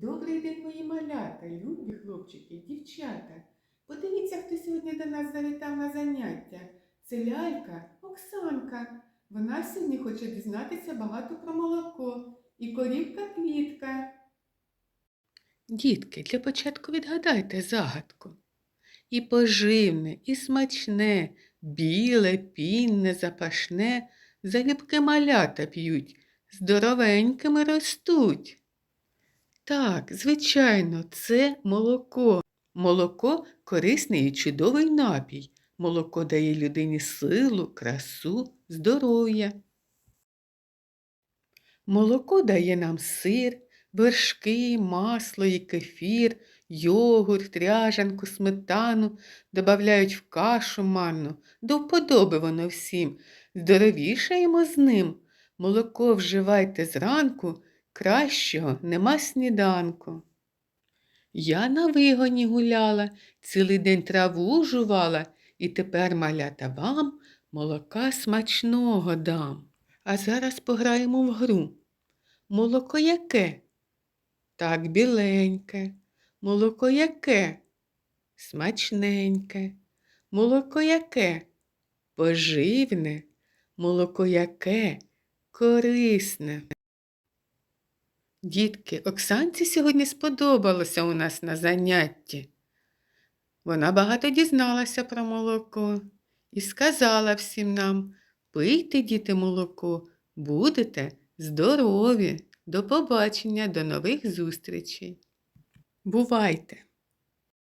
Добрий день, мої малята, любі хлопчики дівчата. Подивіться, хто сьогодні до нас завітав на заняття. Це лялька Оксанка. Вона сьогодні хоче дізнатися багато про молоко і корівка квітка. Дітки, для початку відгадайте загадку. І поживне, і смачне, біле, пінне, запашне, залюбки малята п'ють, здоровенькими ростуть. Так, звичайно, це молоко. Молоко корисний і чудовий напій. Молоко дає людині силу, красу, здоров'я. Молоко дає нам сир, вершки, масло і кефір, йогурт, ряжанку, сметану, додають в кашу манну. До вподоби воно всім. Здоровішаємо з ним. Молоко вживайте зранку, кращого нема сніданку. Я на вигоні гуляла, цілий день траву жувала, і тепер, малята, вам молока смачного дам. А зараз пограємо в гру. Молоко яке? Так, біленьке. Молоко яке? Смачненьке. Молоко яке? Поживне. Молоко яке? Корисне. Дітки, Оксанці сьогодні сподобалося у нас на занятті. Вона багато дізналася про молоко і сказала всім нам, пийте, діти, молоко, будете здорові. До побачення, до нових зустрічей. Бувайте!